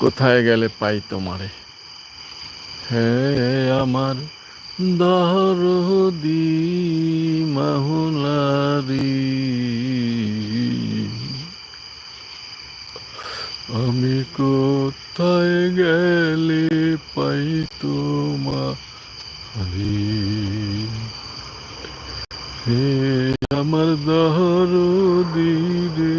কোথায় গেলে পাই তোমারে? হে আমার দরদি মাহুলারি, আমি কোথায় গেলে পাই তোমারি? হে আমার দরদি রে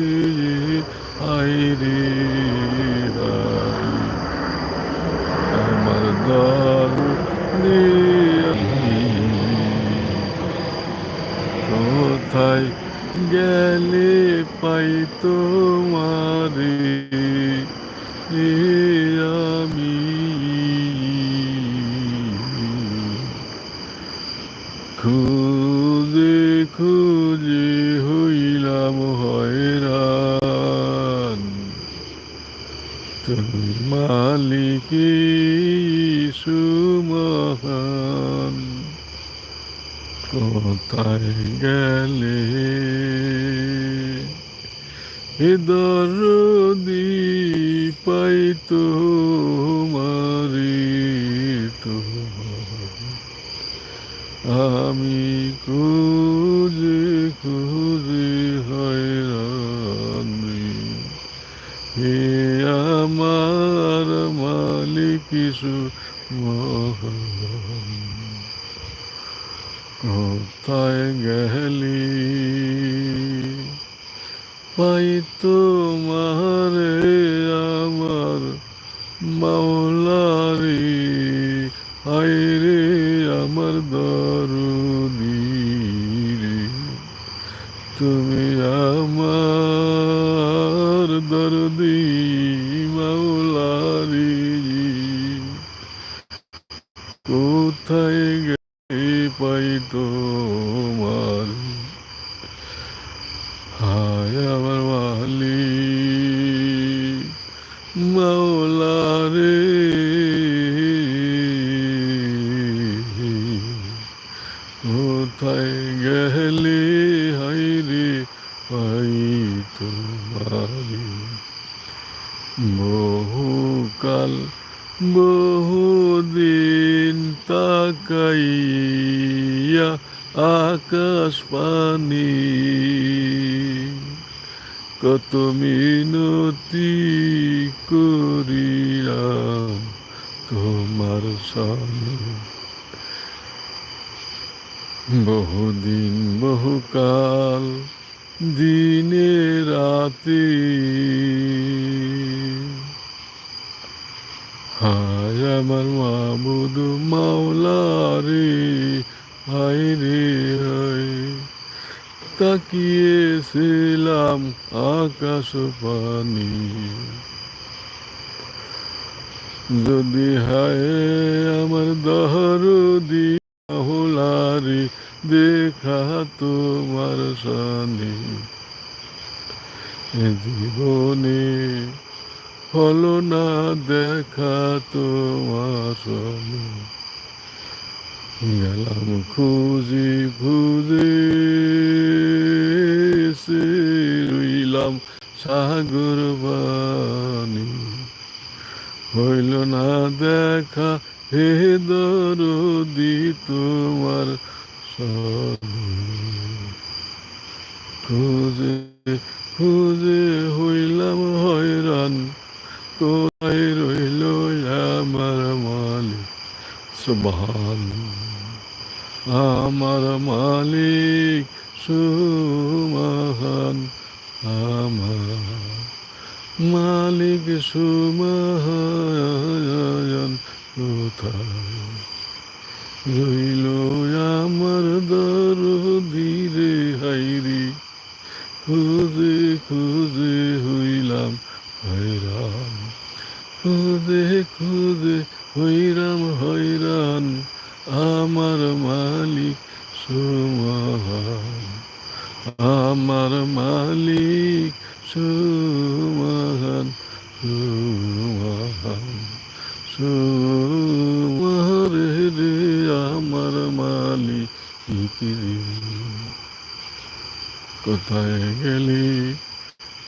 কোথায় গেলে পাই তোমারে। আমি। খুঁজে খুঁজে হইলাম হয়রান। তুমি মালিকি সুমহান। কোথায় গেলে? দরদি পাই তো মারি তো। আমি খুঁজে খুঁজে হয়রান। হে আমার মালিক ইসু মহান। কোথায় গেলি? পাই তোমারে আমার মাওলারি। আইরে আমার দরুদি রে। তুমি হায় আমার মালি মাওলারে। কোথায় গেলে হাই রে পাই তোমারি? বহুকাল বহুদিন তাকাইয়া আকাশ পানি কত মিনতি করিলাম তোমার সামনে। বহুদিন, বহুকাল, দিনে, রাতে। হায় আমার মাবুদ মাওলারে হায় রে হায়, তাকিয়েছিলাম আকাশ পানি। যদি হায় আমার দহরদি মাওলারে দেখা তোমার সানি জীবনে হলো না দেখা তোমার সানি গেলাম খুঁজি খুঁজে রইলাম সাগর বাণী। হইল না দেখা হে দরদি তোমার খুঁজে খুঁজে হইলাম হয়রান কোথায় রইল আমার মালিক সুবহান আমার মালিক সুমহান, আমার মালিক সুমহান রইল আমার দরদি রে হাইরি খুঁজে খুঁজে হইলাম হয়রান, খুঁজে খুঁজে হইরাম হয়রান। আমার মালিক সুমহান। আমার মালিক সুমহান সুমহান। সুমহান রে আমার মালিক কোথায় গেলি?